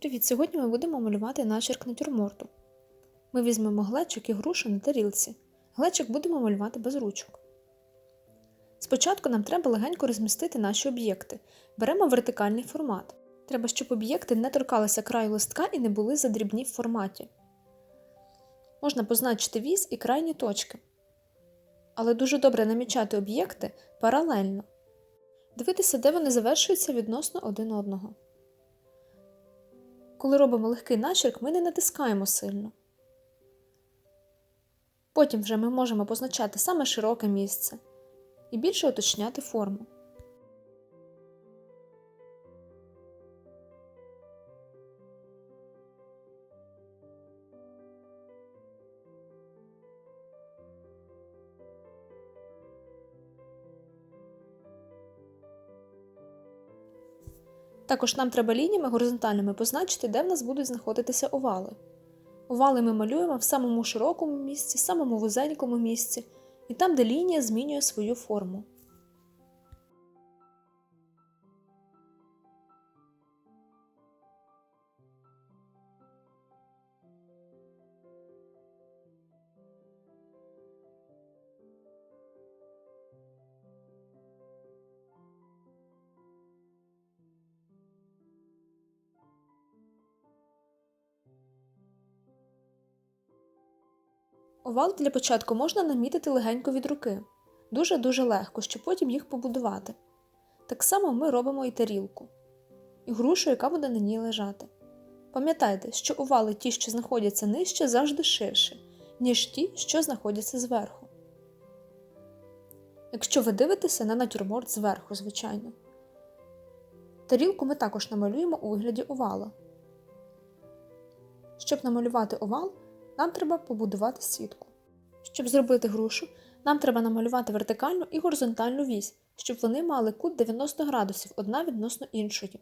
Привіт! Сьогодні ми будемо малювати начерк натюрморту. Ми візьмемо глечик і грушу на тарілці. Глечик будемо малювати без ручок. Спочатку нам треба легенько розмістити наші об'єкти. Беремо вертикальний формат. Треба, щоб об'єкти не торкалися краю листка і не були задрібні в форматі. Можна позначити віз і крайні точки. Але дуже добре намічати об'єкти паралельно. Дивитися, де вони завершуються відносно один одного. Коли робимо легкий начерк, ми не натискаємо сильно. Потім вже ми можемо позначати саме широке місце і більше уточняти форму. Також нам треба лініями горизонтальними позначити, де в нас будуть знаходитися овали. Овали ми малюємо в самому широкому місці, самому вузенькому місці і там, де лінія змінює свою форму. Овал для початку можна намітити легенько від руки. Дуже-дуже легко, щоб потім їх побудувати. Так само ми робимо і тарілку, і грушу, яка буде на ній лежати. Пам'ятайте, що овали ті, що знаходяться нижче, завжди ширше, ніж ті, що знаходяться зверху. Якщо ви дивитеся на натюрморт зверху, звичайно. Тарілку ми також намалюємо у вигляді овала. Щоб намалювати овал, нам треба побудувати сітку. Щоб зробити грушу, нам треба намалювати вертикальну і горизонтальну вісь, щоб вони мали кут 90 градусів одна відносно іншої.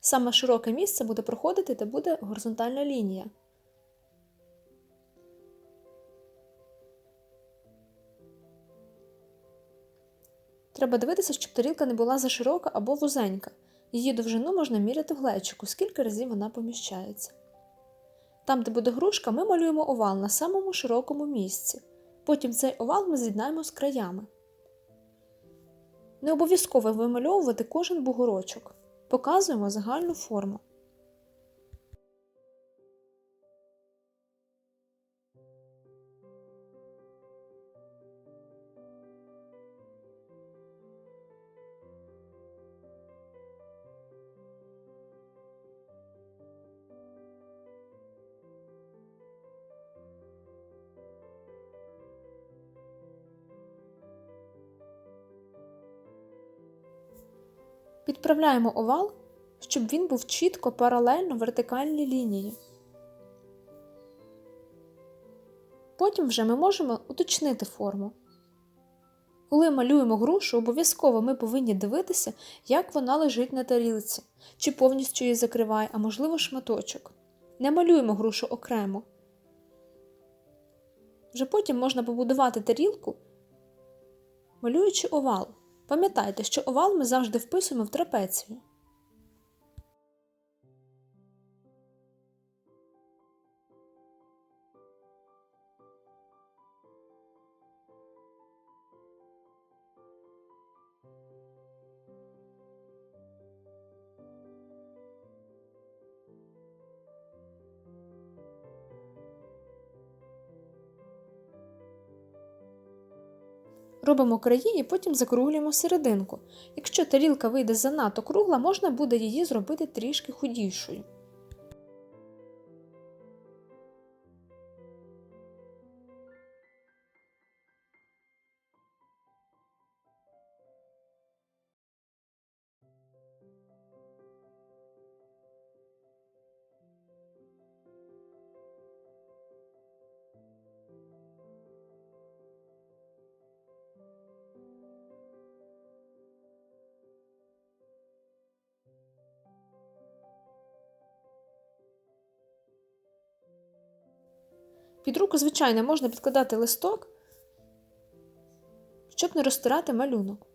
Саме широке місце буде проходити, де буде горизонтальна лінія. Треба дивитися, щоб тарілка не була заширока або вузенька. Її довжину можна міряти в глечику, скільки разів вона поміщається. Там, де буде грушка, ми малюємо овал на самому широкому місці. Потім цей овал ми з'єднаємо з краями. Не обов'язково вимальовувати кожен бугорочок. Показуємо загальну форму. Підправляємо овал, щоб він був чітко паралельно вертикальній лінії. Потім вже ми можемо уточнити форму. Коли малюємо грушу, обов'язково ми повинні дивитися, як вона лежить на тарілці, чи повністю її закриває, а можливо шматочок. Не малюємо грушу окремо. Вже потім можна побудувати тарілку, малюючи овал. Пам'ятайте, що овал ми завжди вписуємо в трапецію. Робимо краї і потім закруглюємо серединку. Якщо тарілка вийде занадто кругла, можна буде її зробити трішки худішою. Під руку, звичайно, можна підкладати листок, щоб не розтирати малюнок.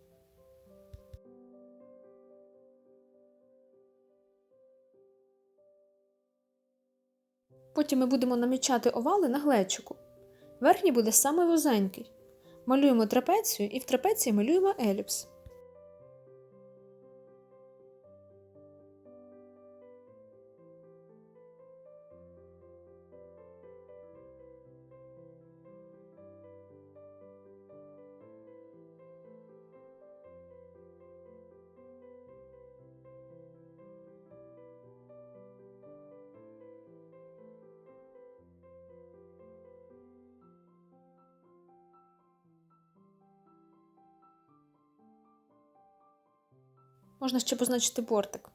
Потім ми будемо намічати овали на глечику. Верхній буде саме вузенький. Малюємо трапецію і в трапеції малюємо еліпс. Можна ще позначити бортик.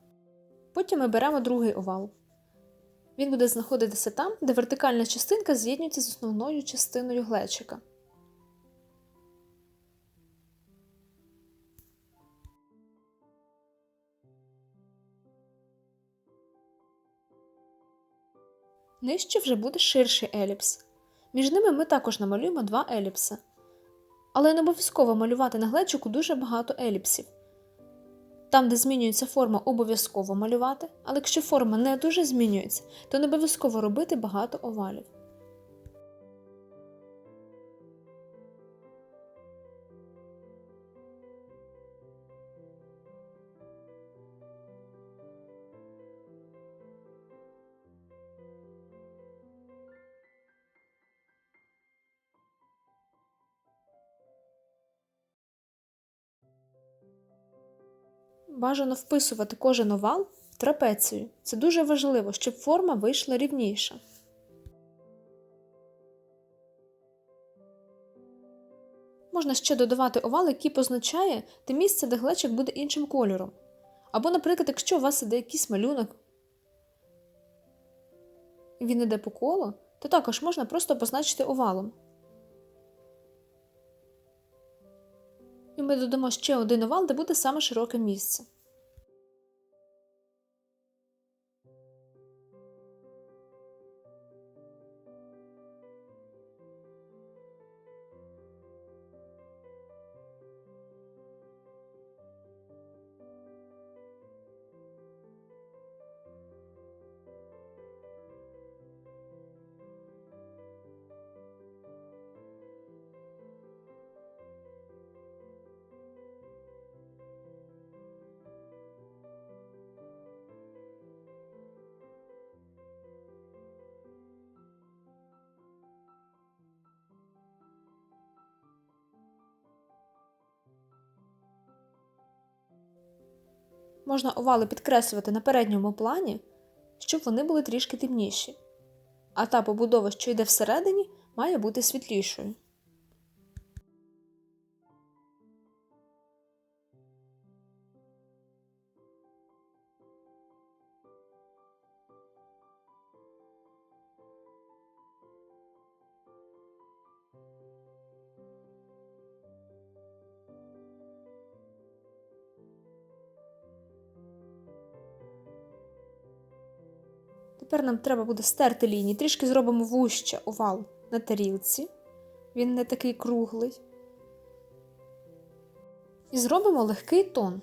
Потім ми беремо другий овал. Він буде знаходитися там, де вертикальна частинка з'єднується з основною частиною глечика. Нижче вже буде ширший еліпс. Між ними ми також намалюємо два еліпси. Але не обов'язково малювати на глечику дуже багато еліпсів. Там, де змінюється форма, обов'язково малювати, але якщо форма не дуже змінюється, то не обов'язково робити багато овалів. Бажано вписувати кожен овал в трапецію. Це дуже важливо, щоб форма вийшла рівніша. Можна ще додавати овал, який позначає те місце, де глечик буде іншим кольором. Або, наприклад, якщо у вас іде якийсь малюнок, він іде по колу, то також можна просто позначити овалом. І ми додамо ще один овал, де буде саме широке місце. Можна овали підкреслювати на передньому плані, щоб вони були трішки темніші. А та побудова, що йде всередині, має бути світлішою. Тепер нам треба буде стерти лінії, трішки зробимо вуще овал на тарілці. Він не такий круглий. І зробимо легкий тон.